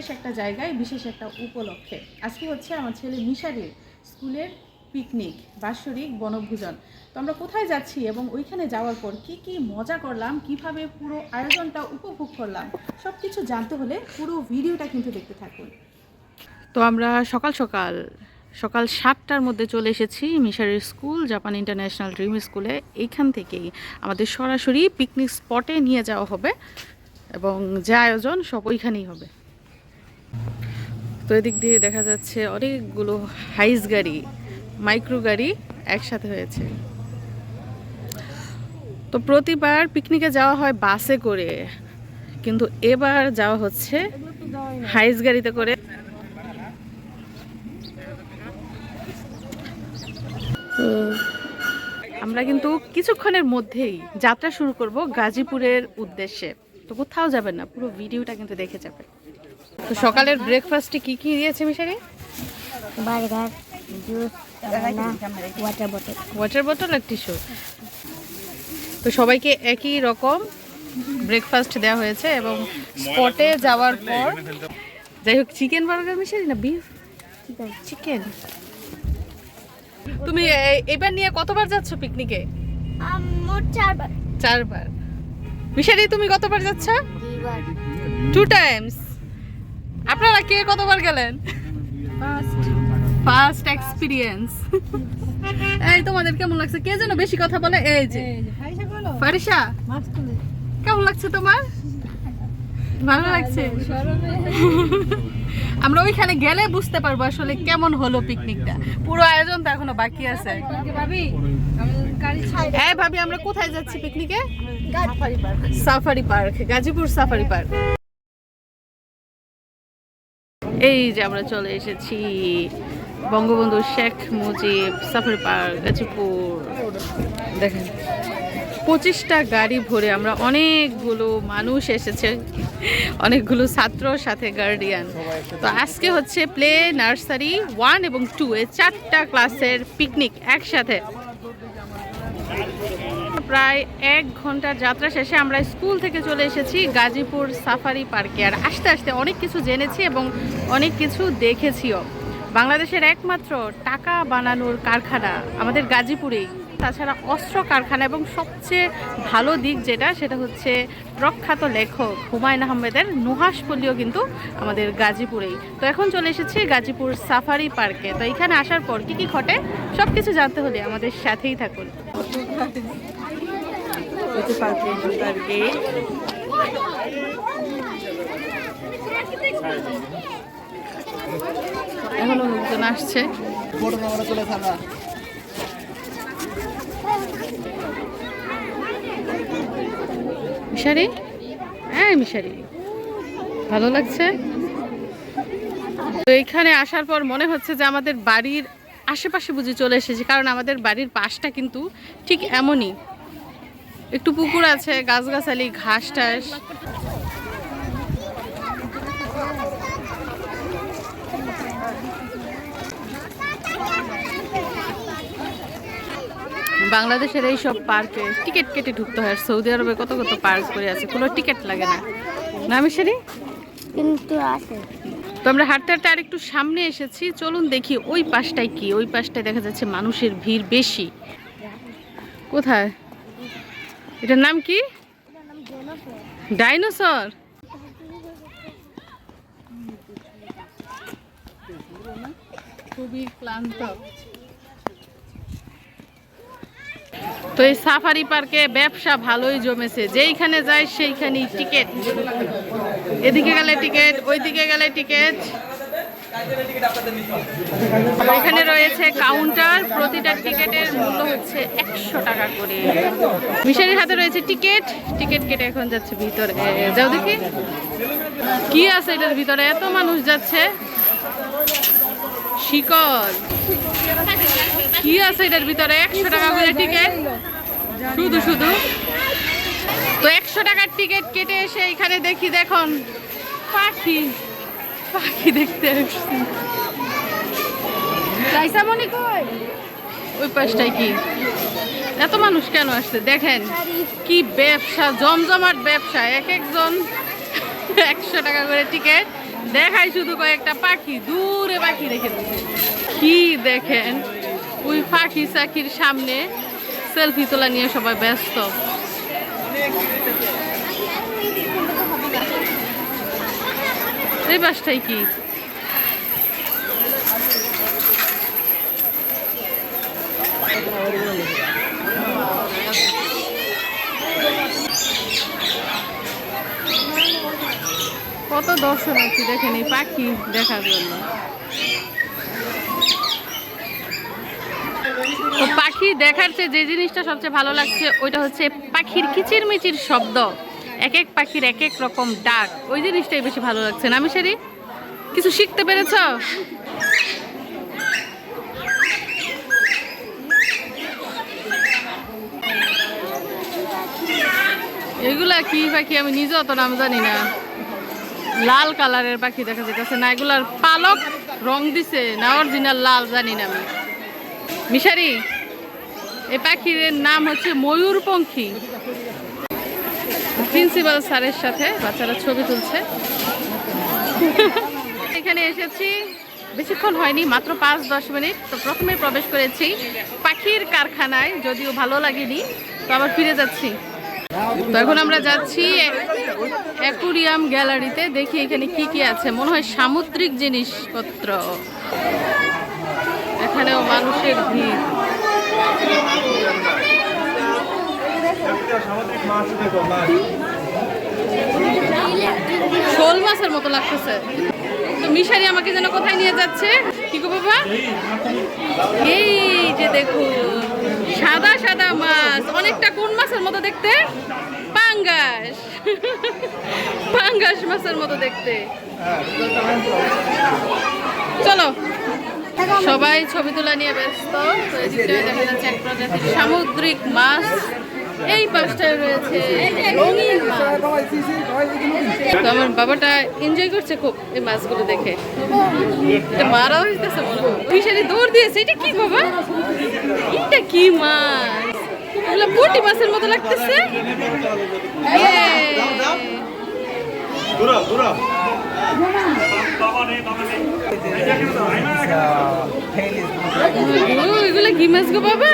বিশেষ একটা জায়গায়, বিশেষ একটা উপলক্ষে। আজকে হচ্ছে আমার ছেলে মিশারির স্কুলের পিকনিক, বাৎসরিক বনভোজন। তো আমরা কোথায় যাচ্ছি এবং ওইখানে যাওয়ার পর কি কি মজা করলাম, কীভাবে পুরো আয়োজনটা উপভোগ করলাম সব কিছু জানতে হলে পুরো ভিডিওটা কিন্তু দেখতে থাকুন। তো আমরা সকাল সকাল সকাল সাতটার মধ্যে চলে এসেছি মিশারের স্কুল, জাপান ইন্টারন্যাশনাল ড্রিম স্কুলে। এইখান থেকেই আমাদের সরাসরি পিকনিক স্পটে নিয়ে যাওয়া হবে এবং যে আয়োজন সব ওইখানেই হবে। তো এদিক দিয়ে দেখা যাচ্ছে অনেকগুলো হাইস গাড়ি, মাইক্রো গাড়ি একসাথে হয়েছে। তো প্রতিবার পিকনিকে যাওয়া হয় বাসে করে, কিন্তু এবার যাওয়া হচ্ছে হাইস গাড়িতে করে। আমরা কিন্তু কিছুক্ষণের মধ্যেই যাত্রা শুরু করব গাজীপুরের উদ্দেশ্যে। তো কোথাও যাবেন না, পুরো ভিডিওটা কিন্তু দেখে যাবেন। তো সকালের ব্রেকফাস্টে কি কি দিয়েছে Mishari burger juice water bottle water বোতল আর টিস্যু তো সবাইকে একই রকম ব্রেকফাস্ট দেওয়া হয়েছে এবং স্পটে যাওয়ার পর যাই হোক চিকেন বার্গার মিশারি না বিফ চিকেন তুমি এবার নিয়ে কতবার যাচ্ছ পিকনিকে মোট চারবার। চারবার। মিশারি তুমি কতবার যাচ্ছ? টু টাইমস আপনারা কে কতবার গেলেন? ফার্স্ট এক্সপিরিয়েন্স এই তোমাদের কেমন লাগছে? কে যেন বেশি কথা বলে? এই যে। ফারিসা কেমন লাগছে তোমার? ভালো লাগছে? আমরা ওইখানে গেলে বুঝতে পারব আসলে কেমন হলো পিকনিকটা পুরো আয়োজন তো এখনও বাকি আছে। হ্যাঁ ভাবি আমরা কোথায় যাচ্ছি পিকনিকে safari park Gazipur safari park এই যে আমরা চলে এসেছি বঙ্গবন্ধু শেখ মুজিব সাফারি পার্ক, গাজীপুর। দেখেন, পঁচিশটা গাড়ি ভরে আমরা অনেকগুলো মানুষ এসেছে, অনেকগুলো ছাত্র সাথে গার্ডিয়ান তো আজকে হচ্ছে প্লে নার্সারি ওয়ান এবং টু এ চারটা ক্লাসের পিকনিক একসাথে। প্রায় এক ঘণ্টার যাত্রা শেষে আমরা স্কুল থেকে চলে এসেছি গাজীপুর সাফারি পার্কে। আর আস্তে আস্তে অনেক কিছু জেনেছি এবং অনেক কিছু দেখেছিও। বাংলাদেশের একমাত্র টাকা বানানোর কারখানা আমাদের গাজীপুরেই। তাছাড়া অস্ত্র কারখানা এবং সবচেয়ে ভালো দিক যেটা, সেটা হচ্ছে প্রখ্যাত লেখক হুমায়ুন আহমেদের নুহাসপল্লিও কিন্তু আমাদের গাজীপুরেই। তো এখন চলে এসেছি গাজীপুর সাফারি পার্কে। তো এখানে আসার পর কি কি ঘটে সব কিছু জানতে হলে আমাদের সাথেই থাকুন। হতে পারবে গেট এখনও লোকজন আসছে। মিশারি? হ্যাঁ মিশারি। ভালো লাগছে? তো এখানে আসার পর মনে হচ্ছে যে আমাদের বাড়ির আশেপাশে বুঝে চলে এসেছি, কারণ আমাদের বাড়ির পাশটা কিন্তু ঠিক এমনই। একটু পুকুর আছে গাছগাছালি ঘাস টাস। বাংলাদেশের এই সব পার্কে টিকিট কেটে ঢুকতে হয় সৌদি আরবে কত কত পার্ক করে আছে কোনো টিকিট লাগে না। না মিশারি কিন্তু আছে। তো আমরা হাঁটতে হাঁটতে আর একটু সামনে এসেছি চলুন দেখি ওই পাশটায় কি ওই পাশটায় দেখা যাচ্ছে মানুষের ভিড় বেশি। কোথায়? এটার নাম কি? ডাইনোসর। খুবই ক্লান্ত তো এই সাফারি পার্কে ব্যবসা ভালোই জমেছে। যেইখানে যায় সেইখানেই টিকিট। এদিকে গেলে টিকিট, ওইদিকে গেলে টিকিট। এখানে রয়েছে কাউন্টার, প্রতিটা টিকিটের মূল্য হচ্ছে একশো টাকা করে। মিশারির হাতে রয়েছে টিকিট টিকিট কেটে এখন যাচ্ছে ভিতরে যাও দেখি। কি আছে এটার ভিতরে? এত মানুষ যাচ্ছে। শিকল কি আছে এটার ভিতরে? একশো টাকা করে টিকিট। শুধু শুধু। তো একশো টাকার টিকিট কেটে এসে এখানে দেখি, দেখুন, পাখি। পাখি দেখতে এসেছি রাইসামণি কই? ওই পাশটায় কি? এত মানুষ কেন আসছে? দেখেন, কি ব্যবসা, জমজমাট ব্যবসা। এক একজন একশো টাকা করে টিকিট দেখায় শুধু কয়েকটা পাখি, দূরে পাখি রেখে কি দেখেন? ওই পাখি চাকির সামনে সেলফি তোলা নিয়ে সবাই ব্যস্ত। এই বাসটাই কি? কত দর্শনার্থী দেখেন এই পাখি দেখার জন্য। তো পাখি দেখার চেয়ে যে জিনিসটা সবচেয়ে ভালো লাগছে, ওইটা হচ্ছে পাখির কিচিরমিচির শব্দ। এক এক পাখির এক এক রকম ডাক। ওই জিনিসটাই বেশি ভালো লাগছে না, মিশারি? কিছু শিখতে পেরেছ? এগুলা কি পাখি আমি নিজে অত নাম জানি না। লাল কালারের পাখি দেখা যাচ্ছে না, এগুলার পালক রং দিছে না অরিজিনাল লাল জানি না আমি। মিশারি এই পাখির নাম হচ্ছে ময়ূরপঙ্খী। প্রিন্সিপাল স্যারের সাথে বাচ্চারা ছবি তুলছে। এখানে এসেছি। বেশিক্ষণ হয়নি, মাত্র পাঁচ দশ মিনিট। তো প্রথমে প্রবেশ করেছি পাখির কারখানায়, যদিও ভালো লাগেনি, তো আবার ফিরে যাচ্ছি। তো এখন আমরা যাচ্ছি অ্যাকুরিয়াম গ্যালারিতে, দেখি এখানে কি কি আছে। মনে হয় সামুদ্রিক জিনিসপত্র। এখানেও মানুষের ভিড়। দেখো শোল মাছের মতো লাগতেছে। তো মিশারি আমাকে যেন কোথায় নিয়ে যাচ্ছে? কি গো বাবা? এই যে দেখুন, সাদা সাদা মাছ। অনেকটা কোন মাছের মতো দেখতে? পাঙ্গাস। পাঙ্গাস মাছের মতো দেখতে। চলো, সবাই ছবি তোলা নিয়ে ব্যস্ত। দেখা সামুদ্রিক মাছ। এই পাশটায় রয়েছে। তো আমার বাবাটা এনজয় করছে খুব এই মাছগুলো দেখে। মারা হইতেছে মনে হয় ফিশারি দৌড় দিয়েছে এটা কি বাবা? এটা কি মাছ? এগুলো পুঁটি মাছের মতো লাগতেছে। এগুলো কি মাছ গো বাবা?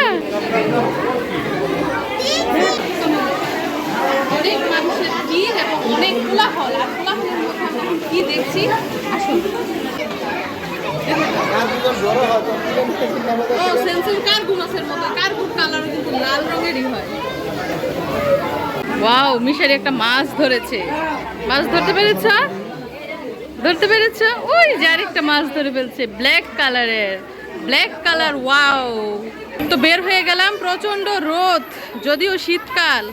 অনেক মানুষের ভিড় এবং অনেক কোলাহল। আর কোলাহলের মধ্যে আমরা কি দেখছি? আসুন। ও, সেন্সর কার্গু মাছের মতো? কার্গুর কালার কিন্তু লাল রঙেরই হয়। ওয়াও, মিশারি একটা মাছ ধরেছে। মাছ ধরতে পেরেছ? ধরতে পেরেছ? ওই যে আরেকটা মাছ ধরে ফেলছে, ব্ল্যাক কালারের। Black colour, wow. তো বের হয়ে গেলাম প্রচণ্ড রোদ, যদিও শীতকাল।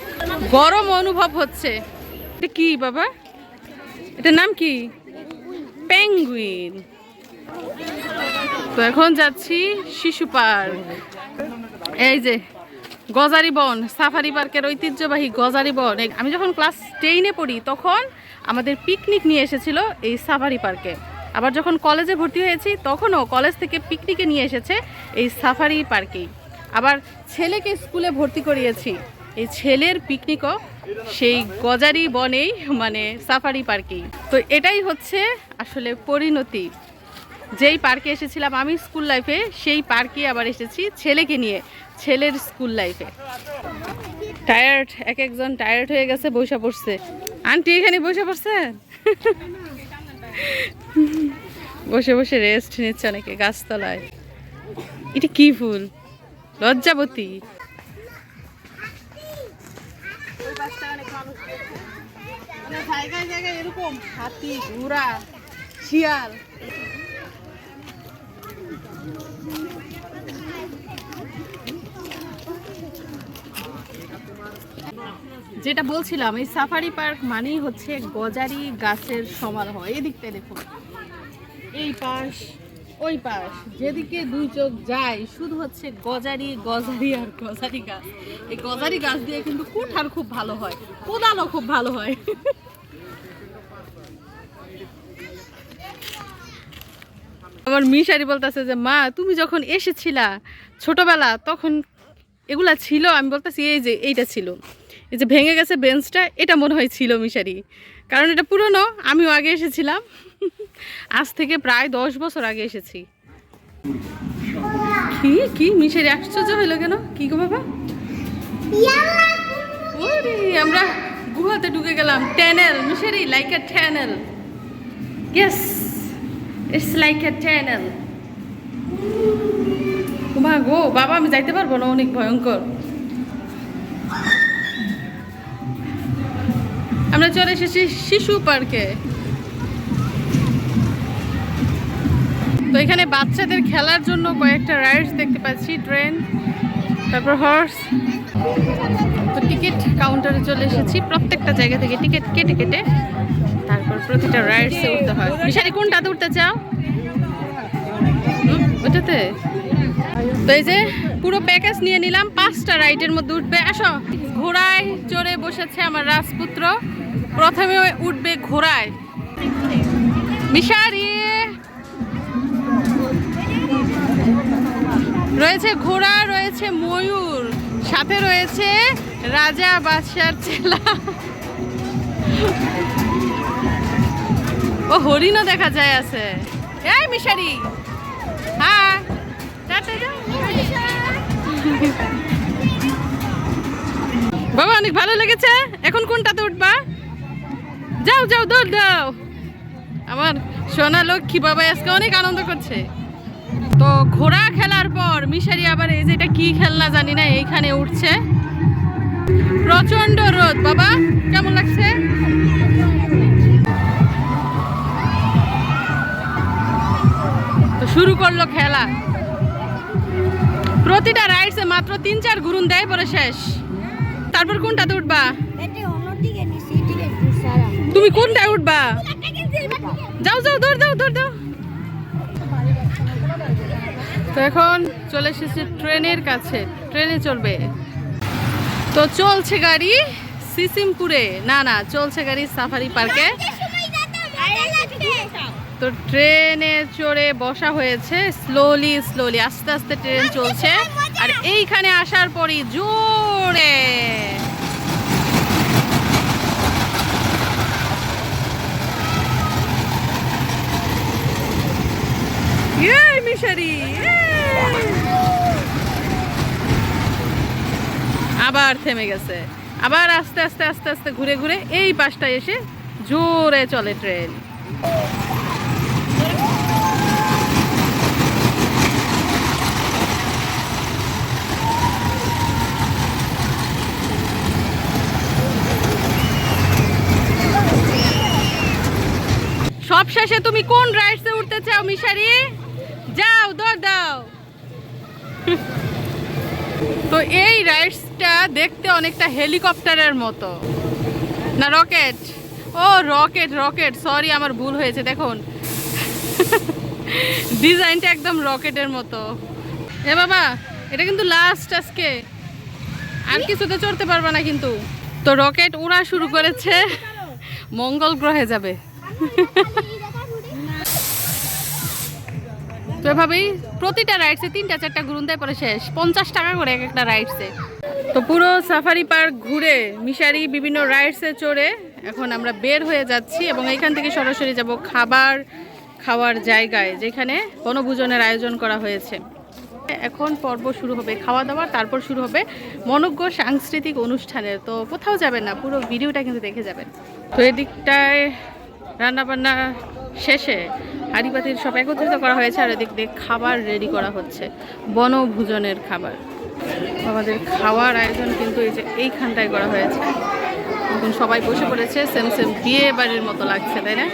গরম অনুভব হচ্ছে। এটা কি বাবা? এটার নাম কি? পেঙ্গুইন তো এখন যাচ্ছি শিশু পার্ক। এই যে, গজারি বন, সাফারি পার্কের ঐতিহ্যবাহী গজারি বন। আমি যখন ক্লাস টেনে পড়ি, তখন আমাদের পিকনিক নিয়ে এসেছিল এই সাফারি পার্কে। আবার যখন কলেজে ভর্তি হয়েছি, তখনও কলেজ থেকে পিকনিকে নিয়ে এসেছে এই সাফারি পার্কেই। আবার ছেলেকে স্কুলে ভর্তি করিয়েছি। এই ছেলের পিকনিকও সেই গজারি বনেই মানে সাফারি পার্কেই। তো এটাই হচ্ছে আসলে পরিণতি। যেই পার্কে এসেছিলাম আমি স্কুল লাইফে, সেই পার্কে আবার এসেছি ছেলেকে নিয়ে, ছেলের স্কুল লাইফে। টায়ার্ড, এক একজন টায়ার্ড হয়ে গেছে, বসে পড়ছে। আন্টি, এখানে বসে পড়ছে বসে বসে রেস্ট নিচ্ছে অনেকে গাছতলায়। এটা কি ফুল? লজ্জাবতী। জায়গায় জায়গায় এরকম হাতি, ঘোড়া, শিয়াল। যেটা বলছিলাম, এই সাফারি পার্ক মানেই হচ্ছে গজারি গাছের সমারোহ। এদিকটায় দেখুন। এই পাশ, ওই পাশ, যেদিকে দুই চোখ যায়, শুধু হচ্ছে গজারি গজারি আর গজারি গাছ। এই গজারি গাছ দিয়ে কিন্তু কুঠার খুব ভালো হয়, কোদালও খুব ভালো হয়। আমার মিশারি বলতেছে যে, মা, তুমি যখন এসেছিলা ছোটবেলা, তখন এগুলা ছিল? আমি বলতেছি, এই যে, এইটা ছিল। এই যে ভেঙে গেছে বেঞ্চটা, এটা মনে হয় ছিল মিশারি। কারণ এটা পুরনো, আমিও আগে এসেছিলাম। আজ থেকে প্রায় দশ বছর আগে এসেছি। কি কি মিশারি, আশ্চর্য হইল কেন? কি গো বাবা? আমরা গুহাতে ঢুকে গেলাম। Tunnel Mishari like a tunnel yes it's like a tunnel go, বাবা, আমি যাইতে পারব না? অনেক ভয়ঙ্কর। আমরা চলে এসেছি শিশু পার্কে। তো এখানে বাচ্চাদের খেলার জন্য কয়েকটা রাইডস দেখতে পাচ্ছি ট্রেন তারপর হর্স তো টিকিট কাউন্টারে চলে এসেছি, প্রত্যেকটা জায়গা থেকে টিকিট কেটে কেটে তারপর প্রতিটা রাইডসে উঠতে হয়। মিশারি কোনটাতে উঠতে চাও? ওটাতে? তো এই যে পুরো প্যাকেজ নিয়ে নিলাম, পাঁচটা রাইডের মধ্যে উঠবে। আসো, ঘোড়ায় চড়ে বসেছে আমার রাজপুত্র। প্রথমে উঠবে ঘোড়ায়। মিশারি! রয়েছে ঘোড়া, রয়েছে ময়ূর, সাথে রয়েছে রাজা বাদশার চেলা। ও, হরিণও দেখা যায় আছে। এই মিশারি! হ্যাঁ। বাবা, অনেক ভালো লেগেছে। এখন কোনটাতে উঠবা? যাও যাও, দৌড় দাও। আমার সোনা লক্ষ্মী বাবা আজকে অনেক আনন্দ করছে। তো ঘোড়া খেলার পর মিশারি আবার এই যে এটা কি খেলনা জানি না, এইখানে উঠছে। প্রচণ্ড রোদ। বাবা, কেমন লাগছে? শুরু করল খেলা। প্রতিটা রাইডসে মাত্র তিন, চার ঘুরুন দেয়, পরে শেষ। তারপর কোনটাতে উঠবা? তুমি কোনটায় উঠবা? যাও যাও দৌড় দাও দৌড় দাও তো এখন চলে এসেছে ট্রেনের কাছে। ট্রেনে চলবে। তো চলছে গাড়ি সিসিমপুরে। না না, চলছে গাড়ি সাফারি পার্কে। তো ট্রেনে চড়ে বসা হয়েছে স্লোলি স্লোলি আস্তে আস্তে ট্রেন চলছে। আর এইখানে আসার পরই জোরে Yay, মিশারি আবার থেমে গেছে। আবার আস্তে আস্তে আস্তে আস্তে ঘুরে ঘুরে এই পাশটায় এসে জোরে চলে ট্রেন। সব শেষে তুমি কোন রাইডসে উঠতে চাও মিশারি? যাও দৌড় দাও। তো এই রাইডসটা দেখতে অনেকটা হেলিকপ্টারের মতো। না, রকেট? ও, রকেট রকেট। সরি, আমার ভুল হয়েছে, দেখুন। ডিজাইনটা একদম রকেটের মতো। এ বাবা, এটা কিন্তু লাস্ট আজকে। আর কিছুতে চড়তে পারবে না কিন্তু। তো রকেট উড়া শুরু করেছে। মঙ্গল গ্রহে যাবে। তো এভাবেই প্রতিটা রাইডসে তিনটা, চারটা ঘুরুন দেয় পরে শেষ। পঞ্চাশ টাকা করে এক একটা রাইডসে তো পুরো সাফারি পার্ক ঘুরে মিশারি, বিভিন্ন রাইডসে চড়ে এখন আমরা বের হয়ে যাচ্ছি এবং এখান থেকে সরাসরি যাব খাবার খাওয়ার জায়গায়, যেখানে বনভোজনের আয়োজন করা হয়েছে। এখন পর্ব শুরু হবে খাওয়া দাওয়া তারপর শুরু হবে মনজ্ঞ সাংস্কৃতিক অনুষ্ঠানের। তো কোথাও যাবেন না, পুরো ভিডিওটা কিন্তু দেখে যাবেন। তো এদিকটায় রান্নাবান্না শেষে হাঁড়িপাতির সব একত্রিত করা হয়েছে আর এদিক দিয়ে খাবার রেডি করা হচ্ছে। বনভোজনের খাবার। আমাদের খাওয়ার আয়োজন কিন্তু এই যে এইখানটায় করা হয়েছে। এখন সবাই বসে পড়েছে সেম সেম বিয়ে বাড়ির মতো লাগছে, তাই না?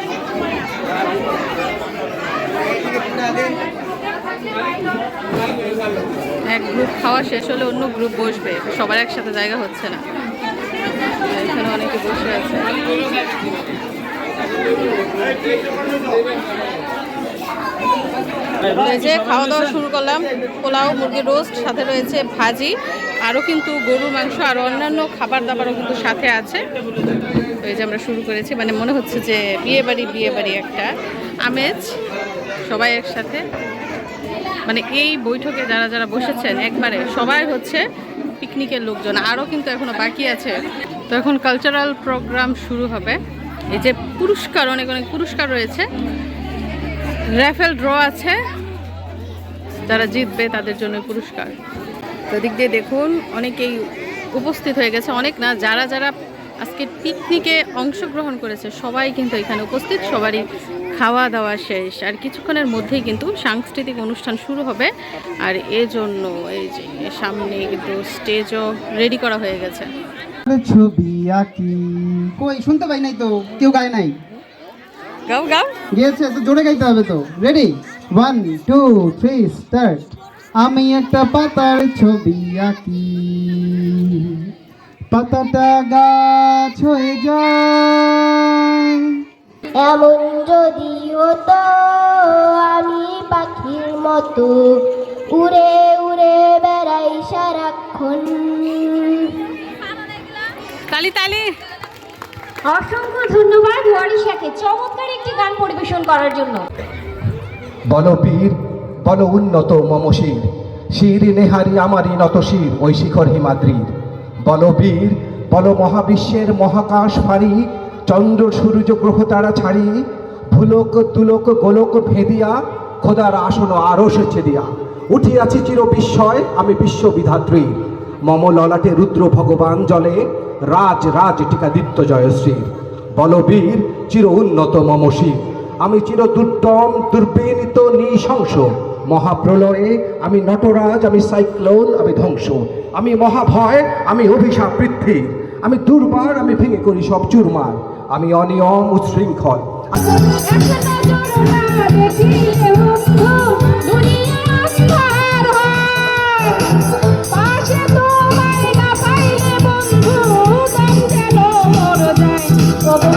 এক গ্রুপ খাওয়া শেষ হলে অন্য গ্রুপ বসবে। সবার একসাথে জায়গা হচ্ছে না। এখানে অনেকে বসে আছে। যে খাওয়া দাওয়া শুরু করলাম, পোলাও, মুরগির রোস্ট, সাথে রয়েছে ভাজি, আরও কিন্তু গরুর মাংস আর অন্যান্য খাবার দাবারও কিন্তু সাথে আছে। এই যে আমরা শুরু করেছি মানে মনে হচ্ছে যে বিয়ে বাড়ি বিয়ে বাড়ি একটা আমেজ, সবাই একসাথে। মানে এই বৈঠকে যারা যারা বসেছেন, একবারে সবাই হচ্ছে পিকনিকের লোকজন, আরও কিন্তু এখনও বাকি আছে। তো এখন কালচারাল প্রোগ্রাম শুরু হবে। এই যে পুরস্কার, অনেক অনেক পুরস্কার রয়েছে। র্যাফেল ড্র আছে। যারা জিতবে তাদের জন্য পুরস্কার। তো দিক দিয়ে দেখুন অনেকেই উপস্থিত হয়ে গেছে। অনেক না যারা যারা আজকে পিকনিকে অংশগ্রহণ করেছে সবাই কিন্তু এখানে উপস্থিত। সবারই খাওয়া দাওয়া শেষ। আর কিছুক্ষণের মধ্যেই কিন্তু সাংস্কৃতিক অনুষ্ঠান শুরু হবে। আর এজন্য এই যে সামনে কিন্তু স্টেজও রেডি করা হয়ে গেছে। ছবি আঁকি। কই শুনতে পাই নাই তো। কেউ গায় নাই? গাও গাও। গিয়েছে তো জোরে গাইতে হবে তো। Ready one two three start আমি একটা পাতার ছবি আঁকি। পাতাটা গাছ হয়ে যায়। এমন যদি হতো আমি পাখির মতো উড়ে উড়ে বেড়াই সারাক্ষণ। তালি তালি। অসংখ্য ধন্যবাদ, ওয়ারিশাকে। চমৎকার একটি গান পরিবেশন করার জন্য। বল বল উন্নত মম শির। নেহারি আমারই ওই শিখর হিমাদ্রির। বীর মহাবিশ্বের মহাকাশ ফাড়ি। চন্দ্র, সূর্য, গ্রহ তারা ছাড়ি। ভুলক তুলোক গোলক ভেদিয়া, খোদার আসন আরও সেচে দিয়া উঠিয়াছি চির বিস্ময় আমি বিশ্ববিধাত্রী। মম ললাটে রুদ্র ভগবান জলে। রাজ রাজ টিকাদিত্য জয়শ্রীর বলবীর চির উন্নত মম শির আমি চির দুর্দম, দুর্বিনীত, নৃশংস। মহাপ্রলয়ে আমি নটরাজ, আমি সাইক্লোন, আমি ধ্বংস। আমি মহাভয়, আমি অভিশাপ পৃথ্বী। আমি দুর্বার, আমি ভেঙে করি সব চুরমার। আমি অনিয়ম উচ্ছৃঙ্খল। ওরা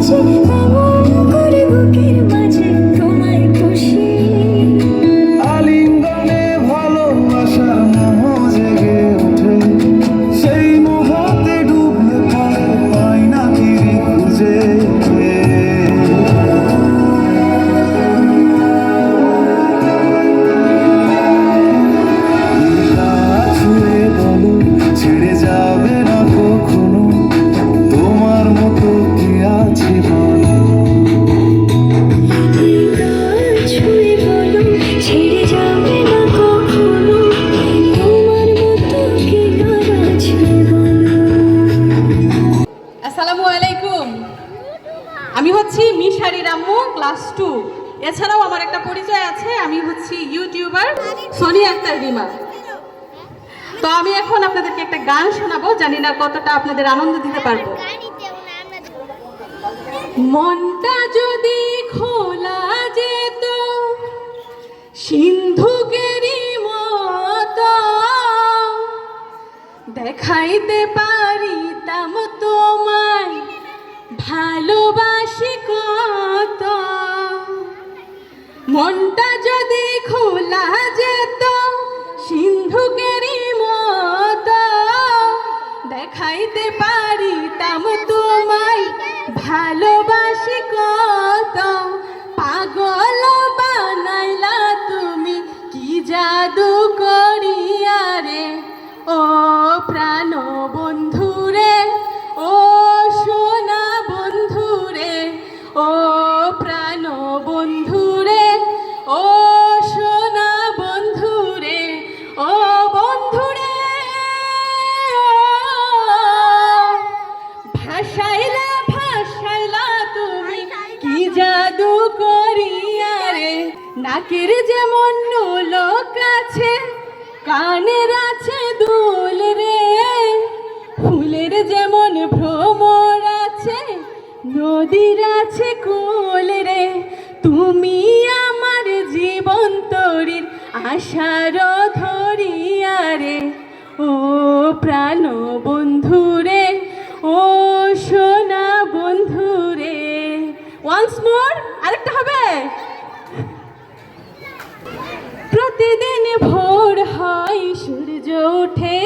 লেগে আছে পরিচয় আছে, আমি হচ্ছি ইউটিউবার সোনি আক্তার রিমা। তো আমি এখন আপনাদেরকে একটা গান শোনাবো, জানি না কতটা আপনাদের আনন্দ দিতে পারব। মনটা যদি খোলা যেত, সিন্ধুকেরই মতো, দেখাইতে পারিতাম তোমায়, ভালোবাসি কত। মনটা যদি খোলা যেত, সিন্ধুকেরই মত দেখাইতে পারিতাম তোমায়, ভালোবাসি কত। পাগল বানাইলা তুমি, কি জাদু করিয়া রে? ও প্রাণব নাকের যেমন নোলক আছে, কানের আছে দুল রে। ফুলের যেমন ভ্রমর আছে, নদীর আছে কোল রে। তুমি আমার জীবন তরির আশার ধরিয়া রে। ও প্রাণ বন্ধু রে, ও সোনা বন্ধু রে। ওয়ান্স মোর আরেকটা হবে। প্রতিদিন ভোর হয় সূর্য ওঠে,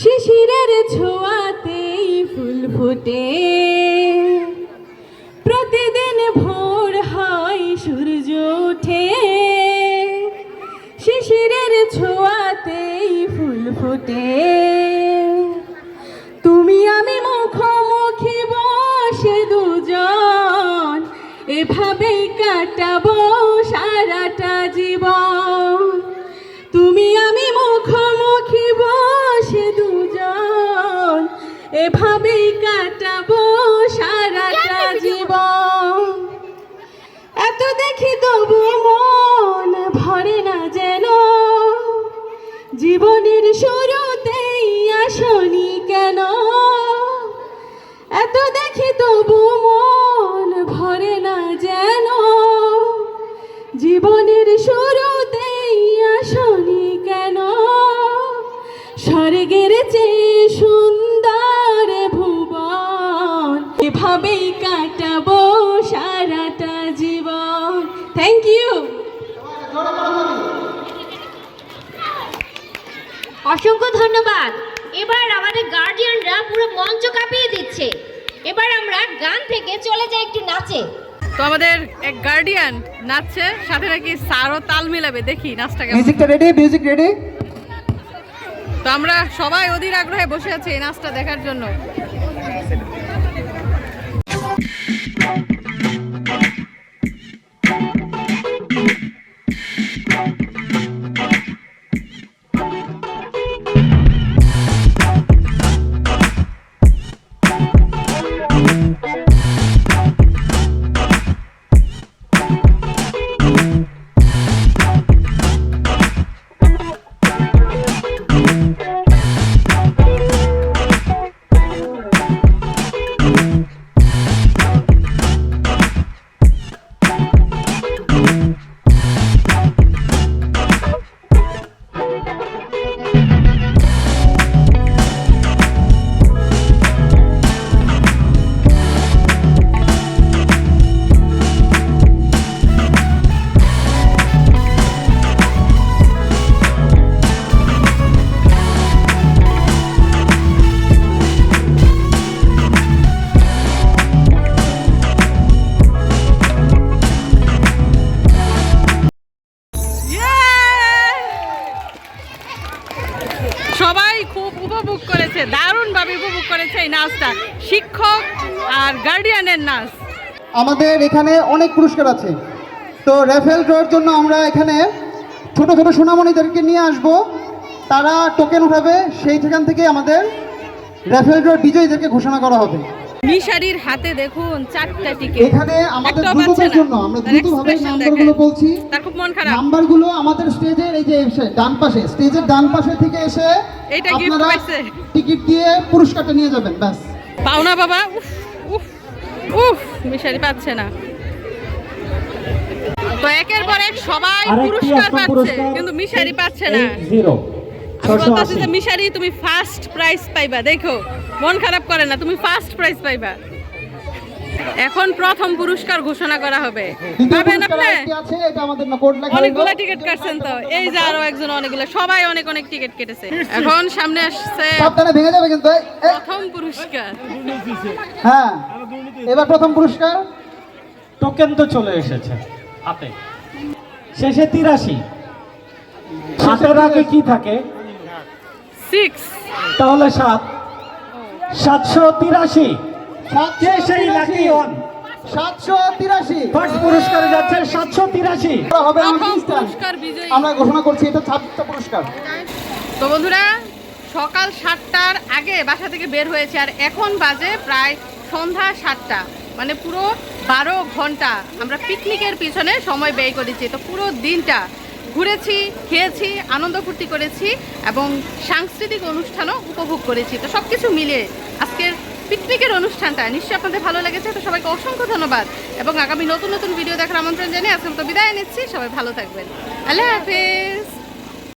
শিশিরের ছোঁয়াতেই ফুল ফুটে। প্রতিদিন ভোর হয় সূর্য ওঠে, শিশিরের ছোঁয়াতেই ফুল ফুটে। তুমি আমি মুখোমুখি বসে দুজন, এভাবেই কাটাবো এভাবেই কাটাবো সারাটা জীবন। এত দেখি তবু মন ভরে না যেন। জীবনের শুরুতেই আসনি কেন? এত দেখি তবু মন ভরে না যেন। জীবনের থ্যাংক ইউ অসংখ্য ধন্যবাদ। এবার আমাদের গার্ডিয়ানরা পুরো মঞ্চ কাঁপিয়ে দিচ্ছে। এবার আমরা গান থেকে চলে যাই একটু নাচে। তো আমাদের এক গার্ডিয়ান নাচছে সাথে নাকি স্যারও তাল মিলাবে। দেখি নাচটা কেমন। মিউজিকটা রেডি মিউজিক রেডি তো আমরা সবাই অধীর আগ্রহে বসে আছি এই নাচটা দেখার জন্য। আমাদের এখানে অনেক পুরস্কার আছে। তো র্যাফেল ড্রয়ের জন্য আমরা এখানে ছোট ছোট সোনামণিদেরকে নিয়ে আসব। তারা টোকেন উঠাবে সেই সেখান থেকে আমাদের র্যাফেল ড্রয়ের বিজয়ীদেরকে ঘোষণা করা হবে। মিশারির হাতে দেখুন চারটা টিকিট এখানে আমাদের না। জন্য আমরা দ্রুতভাবে নাম্বারগুলো বলছি। তার খুব মন খারাপ। নাম্বারগুলো আমাদের স্টেজের এই যে ডান পাশে স্টেজের ডান পাশে থেকে এসে gift আপনারা পাইছে। টিকিট দিয়ে পুরস্কারটা নিয়ে যাবেন ব্যাস। পাওনা বাবা উফ মিশারি পাচ্ছে না। তো একের পর এক সবাই পুরস্কার পাচ্ছে কিন্তু মিশারি পাচ্ছে না। বলতেছি যে মিশারি তুমি ফার্স্ট প্রাইজ পাইবা। দেখো মন খারাপ করে না তুমি ফার্স্ট প্রাইজ পাইবা। এখন প্রথম পুরস্কার ঘোষণা করা হবে। পাবেন আপনি? অনেকগুলো টিকিট কাটছেন তো। এই যে আরও একজন অনেকগুলো সবাই অনেক অনেক টিকিট কেটেছে। এখন সামনে আসছে প্রথম পুরস্কার। হ্যাঁ। এবার প্রথম পুরস্কার। টোকেন তো চলে এসেছে হাতে। শেষে তিরাশি। হাতের আগে কি থাকে? সিক্স তাহলে সাত। সাতশো তিরাশি। সেই লাকি ওয়ান সাতশো তিরাশি। ফার্স্ট পুরস্কারে যাচ্ছে সাতশো তিরাশি। হবে আমরা ঘোষণা করছি এটা ছাব্বিশটা পুরস্কার। তো বন্ধুরা সকাল সাতটার আগে বাসা থেকে বের হয়েছে আর এখন বাজে প্রায় সন্ধ্যা সাতটা মানে পুরো বারো ঘণ্টা আমরা পিকনিকের পিছনে সময় ব্যয় করেছি। তো পুরো দিনটা ঘুরেছি, খেয়েছি, আনন্দ ফুর্তি করেছি এবং সাংস্কৃতিক অনুষ্ঠানও উপভোগ করেছি। তো সব কিছু মিলিয়ে আজকের পিকনিকের অনুষ্ঠানটা নিশ্চয়ই আপনাদের ভালো লেগেছে। তো সবাইকে অসংখ্য ধন্যবাদ এবং আগামী নতুন নতুন ভিডিও দেখার আমন্ত্রণ জানিয়ে আজকে মতো বিদায় নিচ্ছি। সবাই ভালো থাকবেন। আল্লাহ হাফিজ।